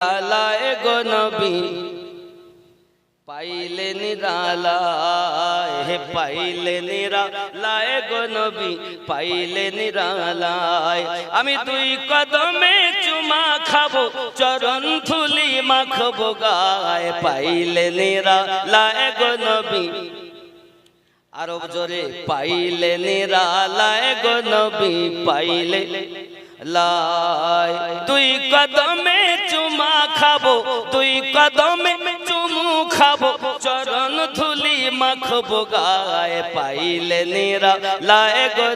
আলায় গো নবী। পাইলে নিরালায় পাইলে নিরালায় গো নবী, পাইলে নিরালায়। আমি দুই কদমে চুমা খাব, চরণ থুলি মাখবো গায়। পাইলে নিরালায় গো নবী। আরব জোরে, পাইলে নিরালায় গো নবী, পাইলে লাই। তুই কদমে চুমা খাব তুই কদমে চুমু খাব, চরণ ধুলি মাখবো গায়ে পাইলে নিরা লায় গো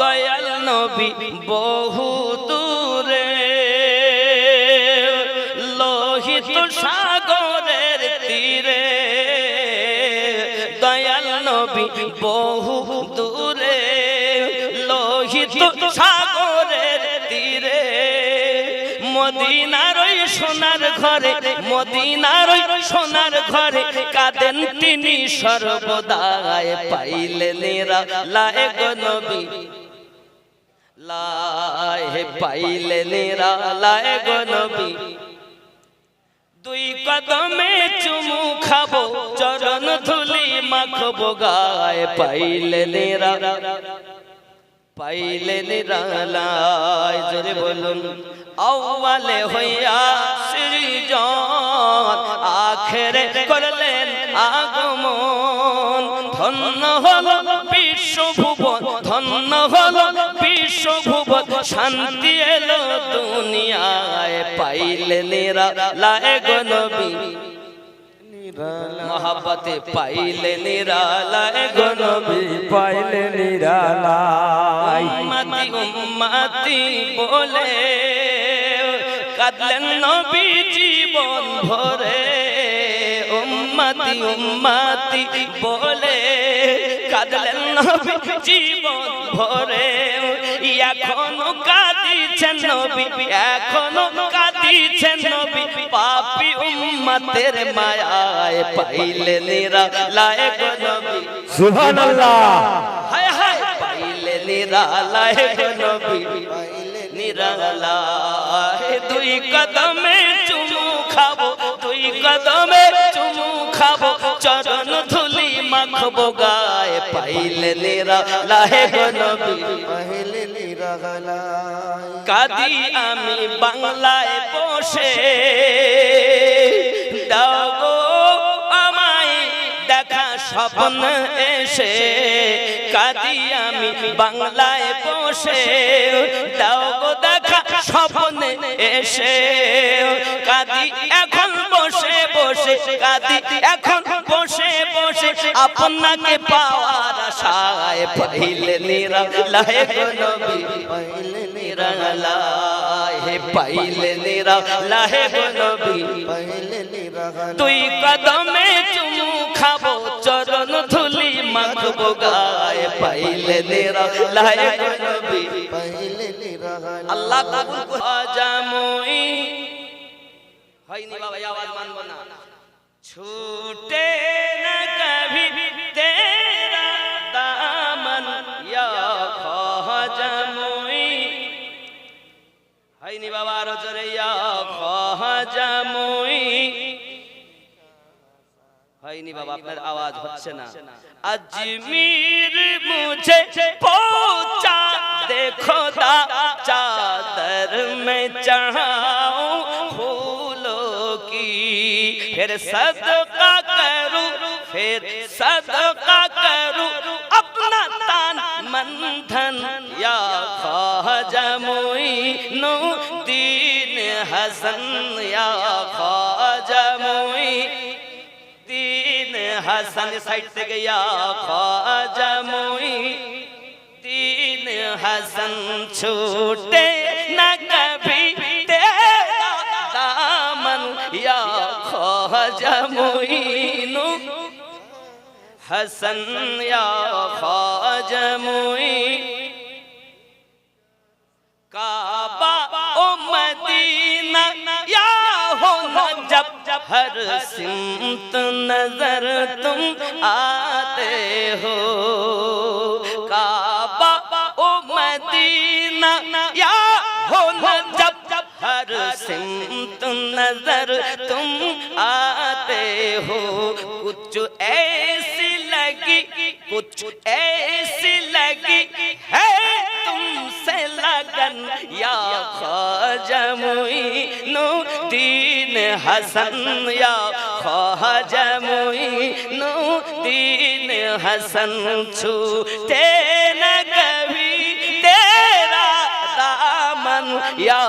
দয়াল নবী বহু দূরে, লোহিত সাগরের তীরে। দয়াল নবী বহু সাগরের তীরে। মদিনার ওই সোনার ঘরে, মদিনার ওই সোনার ঘরে কাঁদেন তিনি সর্বদায় পাইলে নিরা লায় নবী। লায় পাইলে নিরা লায় নবী। দুই কদমে চুমু খাব, চরণ ধুলি মাখবো গায়। পাইলে নিরা পাইলে নিরালায় জোরে বলুন আউয়ালে হইয়া সৃজন আখেরে করলেন আগমন। ধন্য হল বিশ্বভুবন ধন্য হল বিশ্বভুবন শান্তি এলো দুনিয়ায়। পাইলে নিরালায় গো নবী মহাব্বতে পাইলে নিরালায়, গো পাইলে নিরালাই উম্মতি উম্মতি বলে কাঁদলেন নবী জীবন ভরে। উম্মতি উম্মতি বলে কাঁদলেন নবী জীবন ভরে। এখনও কাঁদিছেন নবী, এখনও উম্মতের মায়ায় পাইলে নিরা লায়ক নবী। সুবহানাল্লাহ। হায় হায় পাইলে নিরালায় গো নবী। নিরালায় দুই কদমে চুমু খাব দুই কদমে চুমু খাব চরণ ধুলি মাখবো গায়ে। পাইলে নিরালায় গো নবী। কাদি আমি বাংলায় বসে। দাও গো, আমায় দেখা স্বপ্ন এসে। কাদি আমি বাংলায় বসে। দাও গো, দেখা স্বপ্ন এসে। কাদি এখন বসে বসে। কাদি এখন বসে বসে। আপনাকে পাওয়ার আশায় পাইলে নিরা লাহে গো নবী নিরা লাহে, পাইলে নিরা লাহে গো তুই কদমে চুমু খাব, চরণ ধুলি মাখবো, গায়ে পাইলে নেরা লায়ে নবী। পাইলে নেরা আল্লাহ কবুল করা। জামুই হয়নি বাবা আওয়াজ মানবো না। ছুটে না কভি তেরা দামন হয়নি বাবা আপনার আওয়াজ হচ্ছে না আজমির মুঝে পৌঁছা দেখো দা চাদর में चढ़ाऊं फूलों की फिर सदका करूं फिर सदका करूं अपना तान मन धन या ख्वाजा मुईनु दीन हसन या ख्वाजा मुई হাসান সাইড থেকে খাজা মুঈদ্দিন হাসান ছুটে না কবি তেরা দামন ইয়া খাজা মুঈনু হাসান ইয়া খাজা মুঈ ہر سمت نظر تم آتے ہو ہر سمت نظر تم آتے ہو کچھ ایسی لگی کچھ ایسی لگی ہے تم سے لگن یا خواجہ معین الدین হাসন ইয়া খাজা মুঈনুদ্দিন হাসান কবি তেরা দামন ইয়া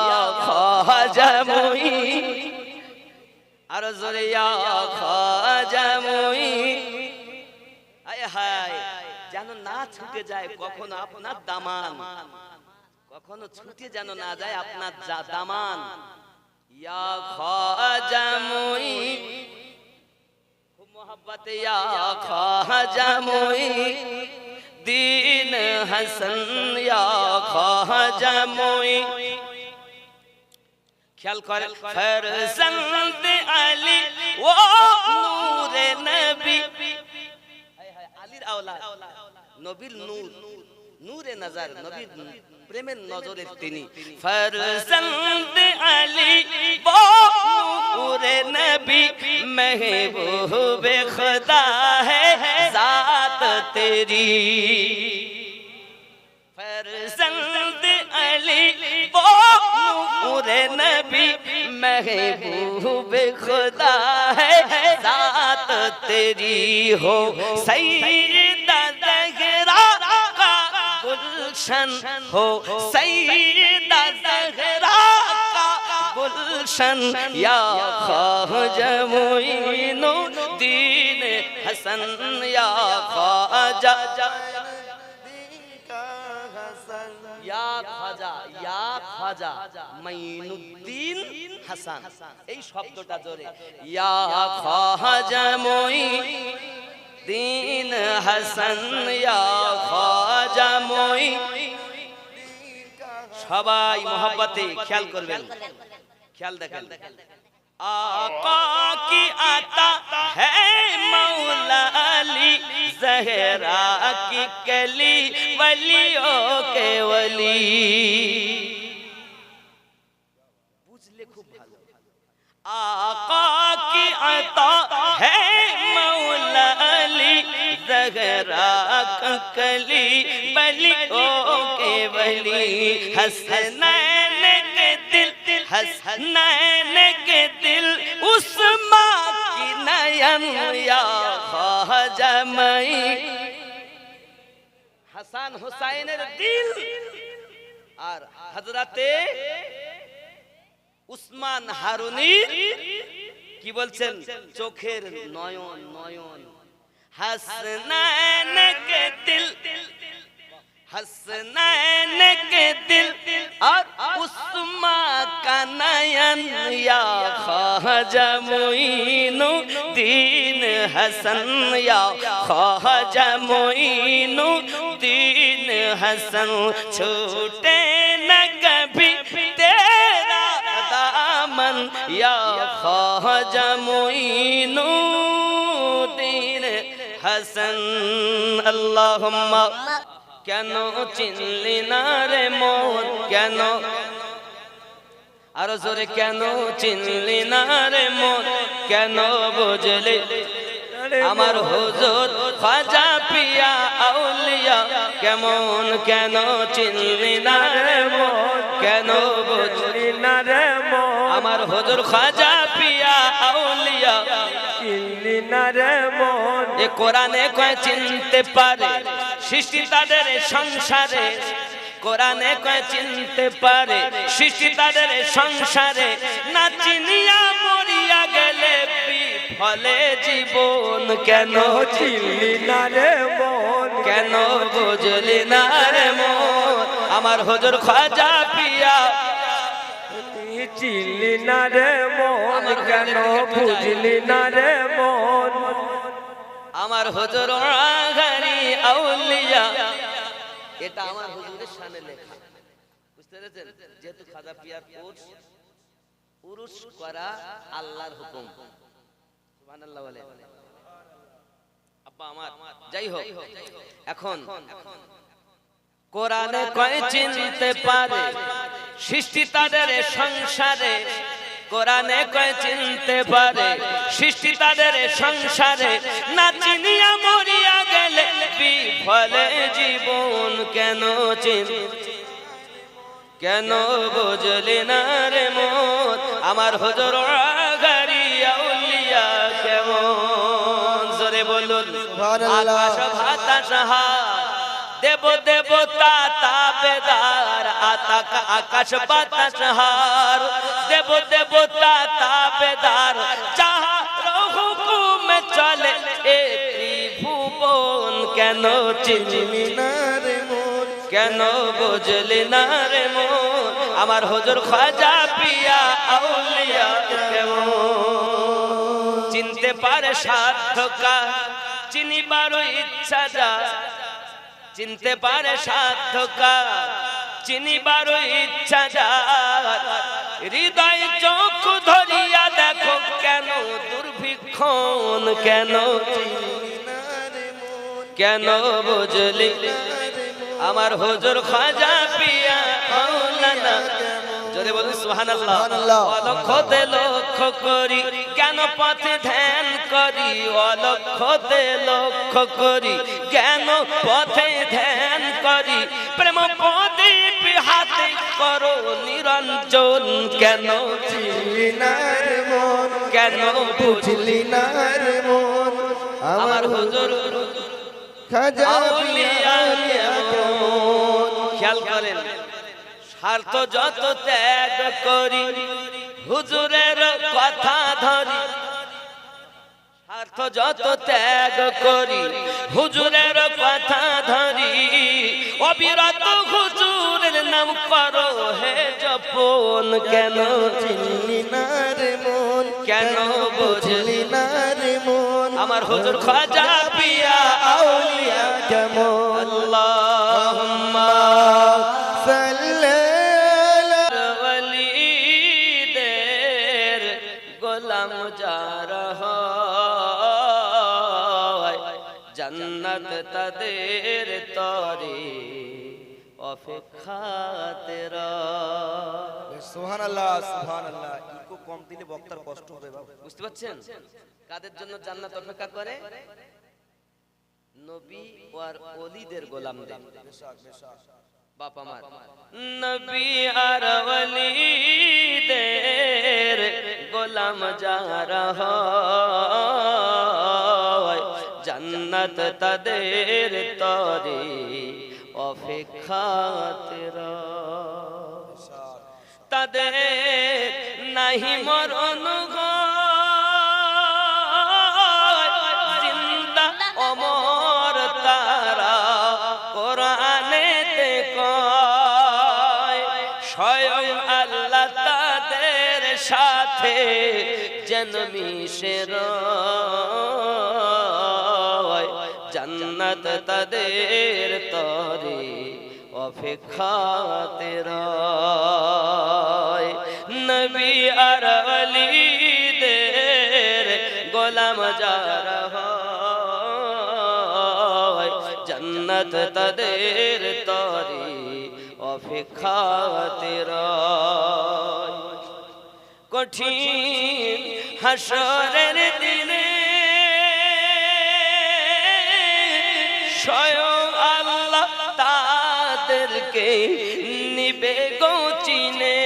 আর ইয়া আয় হায়, যেন না ছুটে যায় কখনো আপনার দামান। কখনো ছুটে যেন না যায় আপনার দামান। ইয়া খাজা মুই খুব মোহাব্বতে, ইয়া খাজা মুই দিন হাসান, ইয়া খাজা মুই খেয়াল করেন ফরজন্দ আলী ও নূরে নবী। আলীর আওলাদ, নবীর নূর। নূরে নজর নবীর প্রেমের নজরের তিনি ফরজন্দ আলী ও নূরে নবী महबूब खुदा है जात तेरी फरजंद अली वो नूर नबी महबूब खुदा है जात तेरी हो सैयदा गुलशन हो सैयदा जहरा का गुलशन या ख्वाजा मुईनुद्दीन हसन या ख्वाजा ইয়া খাজা ইয়া খাজা মাইনুদ্দিন হাসান এই শব্দটা জোরে ইয়া খাজা মই دین হাসান ইয়া খাজা মই সবাই মহব্বতে খেয়াল করবেন খেয়াল দেখেন آقا کی عطا ہے مولا علی زہرا کی کلی ولیوں کے ولی বুঝলে খুব ভালো آقا کی عطا ہے जहरा का कली वलियों के वली हसनैन के दिल हसनैन के दिल उस माँ की नयन या ख्वाजा मई হাসান হোসাইনের দিল আর হযরতে উসমান হারুনি কি বলছেন চোখের নয়ন নয়ন हसनैन के दिल हसनैन के दिल और उस्मा का नयन या ख्वाजा मोइनु दीन हसन या ख्वाजा मोइनु दीन हसन छूटे न कभी तेरा दामन या ख्वाजा मोइनु হাসন আল্লাহ কেন চিনলি না রে মন কেন? আর জোরে, কেন চিনলি না রে মন কেন বুঝলি? আমার হুজুর খাজা পিয়া আউলিয়া, কেমন কেন চিনলি না রে মন কেন বুঝলি না রে মন আমার হুজুর খাজা পিয়া আউলিয়া না মন। এ কোরআনে কয় চিনতে পারে সৃষ্টি তাদের সংসারে। কোরআনে কয় চিনতে পারে সৃষ্টি তাদের সংসারে। না চিনিয়া মরিয়া গেলে ফলে জীবন। কেন চিনলি না রে মন? কেন বুঝলি না রে মন? আমার হজুর খাজা পিয়া চিনলি না রে মন কেন বুঝলি না রে মন? আমার হজুর ঘানি আউলিয়া। এটা আমার হুজুরের শানে লেখা। বুঝতে পেরেছেন? যেহেতু খাজা পিয়ার উরস উরুস করা আল্লাহর হুকুম। সুবহানাল্লাহ বলে। আব্বা আমার যাই হোক এখন কোরআনে কয় চিনতে পারে। সৃষ্টি তাদের সংসারে। কোরআনে কয় চিনতে পারে। সৃষ্টি তাদের সংসারে। না চিনিয়া মরিয়া গেলে বিফলে জীবন কেন চিন কেন বুঝলি না রে মন? আমার হজর কেমন? জোরে বলুন। আকাশ বাতাস হাত দেব দেবতা তাবেদার আতাক আকাশ বাতাস হার। দেব দেবতা তাবেদার যাহা হুকুমে চলে, এ ত্রিভুবন কেন চিনি না রে মন কেন বুঝলি না রে মন আমার হজুর খাজা পিয়া আউলিয়া কেমন? চিনতে পারে সাধ্যকা চিনিবারও ইচ্ছা যা। চিনতে পারে সাধ্যকা চিনিবারও ইচ্ছা যা হৃদয় চোখ ধরিয়া দেখো কেন দুর্ভিক্ষণ কেন কেন বুঝলি? আমার হুজুর খাজা পিয়া মাওলানা। যদি সুবহানাল্লাহ। সুবহানাল্লাহ। অলক্ষতে লক্ষ্য করি। জ্ঞান পথে ধ্যান করি অলক্ষতে লক্ষ্য করি জ্ঞান পথে ধ্যান করি। প্রেম প্রদীপ হাতে করো নিরঞ্জন কেন মন? কেন বুঝলি না রে মন? আমার হুজুর খাজা? খেয়াল করেন স্বার্থ যত ত্যাগ করি হুজুরের কথা ধরি স্বার্থ যত ত্যাগ করি, হুজুরের কথা ধরি, অবিরত হুজুরের নাম করো হে জপন কেন চিনলি না রে মন? কেন বুঝলি না রে মন? আমার হুজুর খাজা পিয়া আউলিয়া কেমন? তাদের তরে অপেক্ষাতে সুবহানাল্লাহ সুবহানাল্লাহ। ইকো কম দিলে বক্তার কষ্ট হবে বাবা। বুঝতে পারছেন? কাদের জন্য জান্নাত অপেক্ষা করে? নবী আর অলিদের গোলামদের বাপ আমার। নবী আর ওলিদের গোলাম যারা হয় জান্নাত তাদের তরে, অপেক্ষাতে রয়। তাদের নাহি জিন্দা অমর তারা কয় তাদের সাথে যেন মিশে রয়। জান্নাত তাদের তরে, অপেক্ষাতে রয়। নবী আর অলিদের গোলাম জান্নাত তাদের তরে, অপেক্ষাতে রয়। কঠিন হাসরের দিনে স্বয়ং আল্লাহ তাদেরকে নিবে গৌচিনে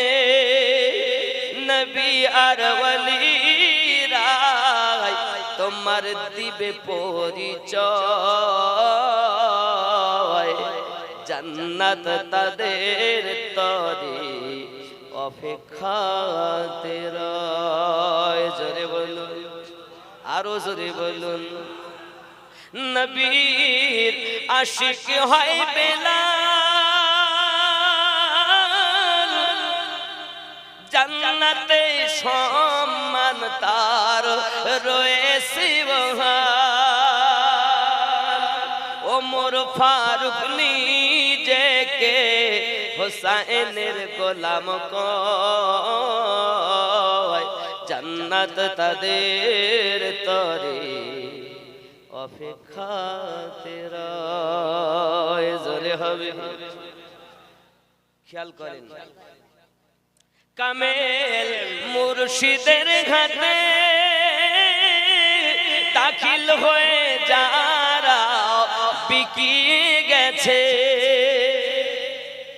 নবী আর রায় তোমার দিবে পরিচয়। জান্নাত তাদের তরে অপেক্ষাতে রয়। জোরে বলুন, আরও জোরে বলুন। নবীর আশিক হয় বেলাল জান্নাতে সম্মান তার রয়েছে। ওমর ফারুক নিজেকে হোসাইনের গোলাম কয় জান্নাত তাদের তরে হবে। খেয়াল করেন। কামেল মুর্শিদের ঘাটে দাখিল হয়ে যারা বিকি গেছে।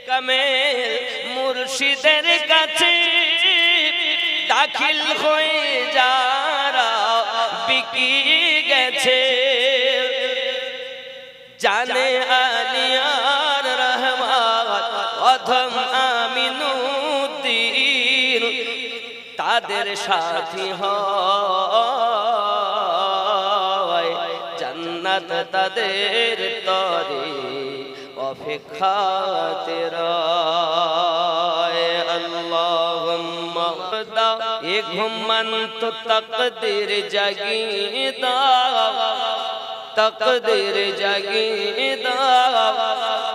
কামেল মুর্শিদের কাছে দাখিল হয়ে যারা বিকি গেছে। জানে আলিয়ার রহমান অধম আমিনুদ্দিন, তাদের সাথী হয়। তাদের তরে অপেক্ষাতে রয়। আল্লাহুম্মা ঘুমন্ত তকদির জাগিয়ে দাও তকদির জাগিয়ে দাও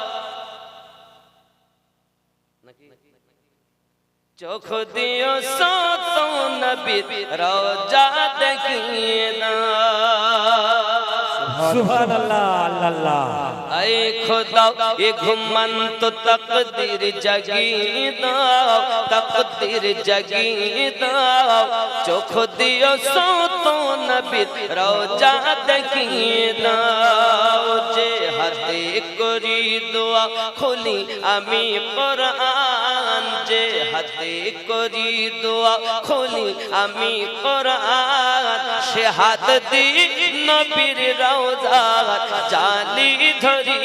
চোখ দিও সত নবী রোজা দেখিয়ে দাও সুবহানাল্লাহ আল্লাহ আই খোদা, এ ঘুমন্ত তকদির জাগিয়ে দাও, তকদির জাগিয়ে দাও। চোখ দিও সত নবী রোজা দেখিয়ে দাও। যে হাতে করি দোয়া, খুলি আমি কোরআন যে হাতে করি দোয়া, খুলি আমি কোরআন। সে হাত দি নবীর রওজা জালি ধরি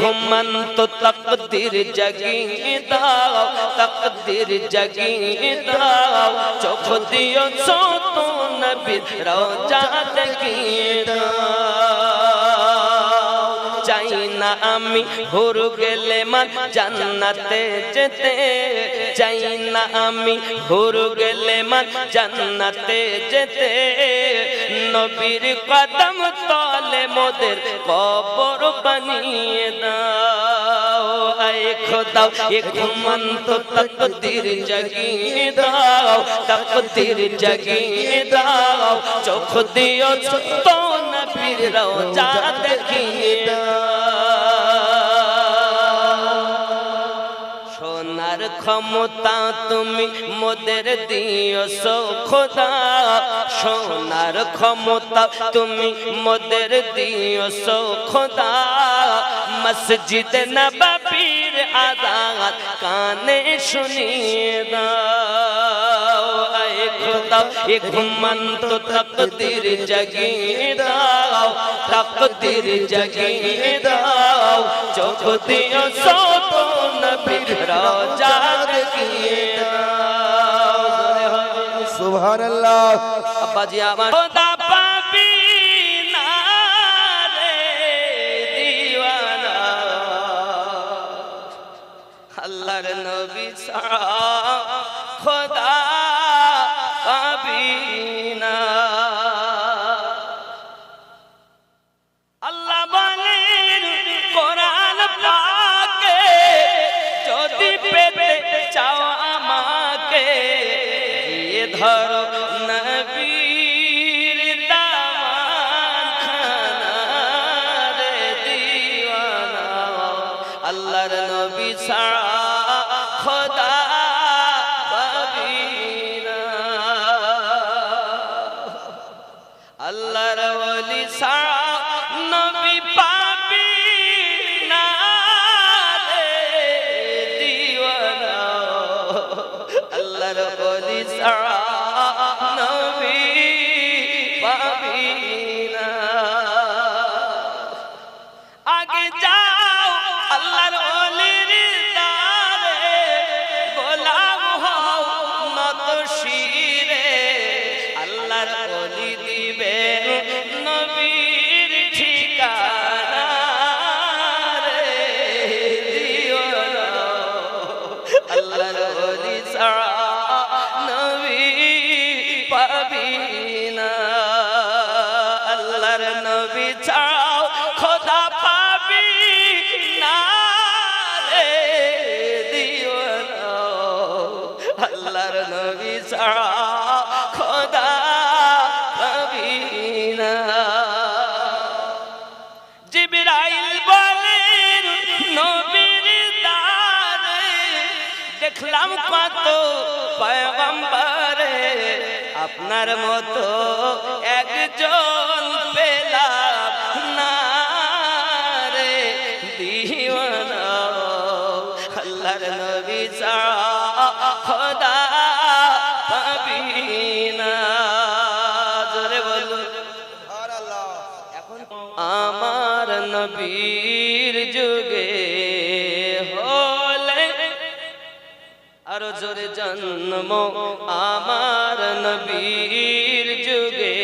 ঘুমন্ত তকদির জাগিয়ে দাও, তকদির জাগিয়ে দাও। চোখ দিও সত নবীর রওজা দেখিয়ে দাও। আমি হুর গেলে মান জান্নাতে যেতে চাই না আমি হুর গেলে মান জান্নাতে যেতে। নবীর কদম তলে মোদের কবর বানিয়ে দাও। আয় খোদা এ ঘুমন্ত তকদির জাগিয়ে দাও, তকদির জাগিয়ে দাও। চোখ দিও তো নবীর রওজা দেখিয়ে সোনার ক্ষমতা তুমি মোদের দিও সো খোদা। সোনার ক্ষমতা তুমি মোদের দিও সো খোদা। মসজিদ নববীর আজাদ কানে শুনিয়ে দাও। খোদা, এ ঘুমন্ত তকদির জাগিয়ে দাও। তকদির জাগিয়ে দাও। চোখ দিও সত নবীর রওজা হয়। সুবহানাল্লাহ আব্বাজি আমার খোদা পাবি না নবী ছাড়া আল্লাহর ওলি ছাড়া নবী পাবি আল্লাহর নবী ছাড়াও খোদা পাবি না রে, দিও। আল্লাহর নবী ছাড়া খোদা পাবি না জিবরাইল বলেন, নবীর দেখলাম কত পয়গম্বরে, আপনার মতো একজন আমার নবীর যুগে হলে আরও জোরে জন্ম আমার নবীর যুগে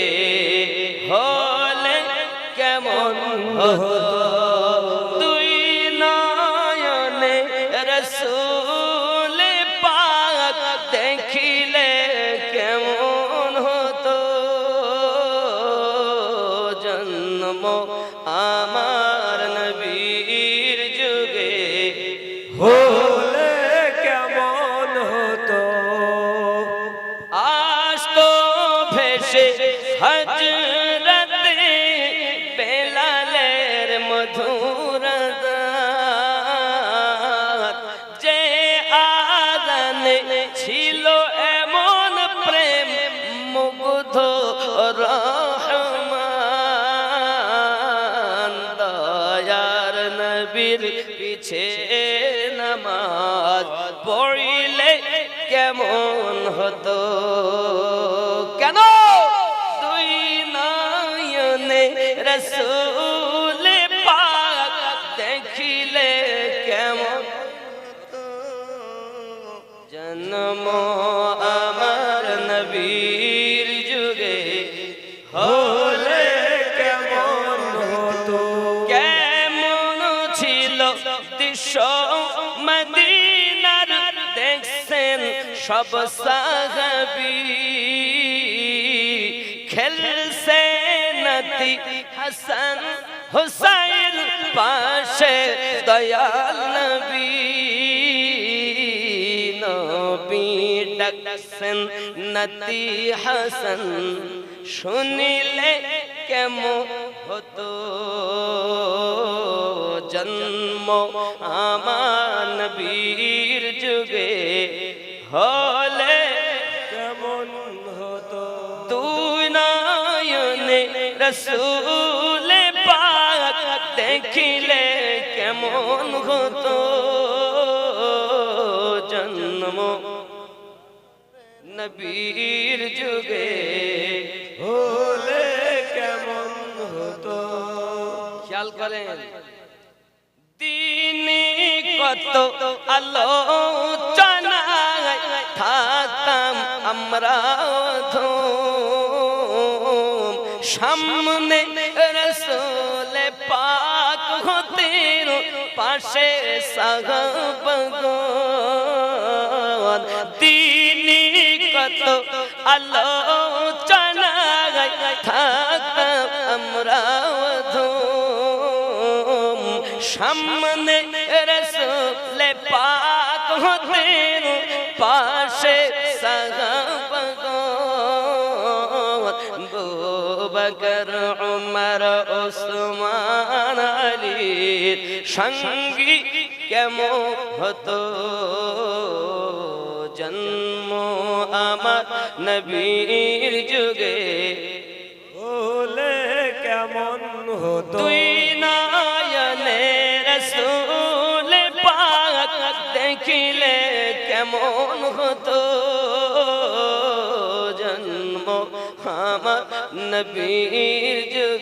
হলে কেমন হতো? পড়িলে কেমন হতো? কেন? দুই নয়নে রসুল পাক দেখিলে কেমন জন্ম আমার নবীর যুগে হলে কেমন হতো? কেমন ছিল দৃশ্য সব সাহাবি খেলছে নতি হাসান হুসাইন পাশে দয়াল নবী। নবী ডাকছেন নতি হাসান, শুনিলে কেমন হতো? জন্ম আমার হলে কেমন হতো? তুই নয়নে রসুল পাক দেখিলে কেমন হতো? জন্ম নবীর যুগে। হলে কেমন হতো? খেয়াল করেন দিনে কত আলোচনায় থাকতাম, আমরা সামনে রসুল পাক হতেন পাশে সাগবগন দিনে কত আলোচনায় থাকতাম, আমরা সামনে রসুল পাক হতেন বকর উমর ওসমান আলীর সঙ্গী কেমন হতো? জন্ম আমার নবীর যুগে। হলে কেমন হতো? তুই নয়নে রসুল পাক দেখিলে কেমন হতো? জন্ম আমার নবীর যুগে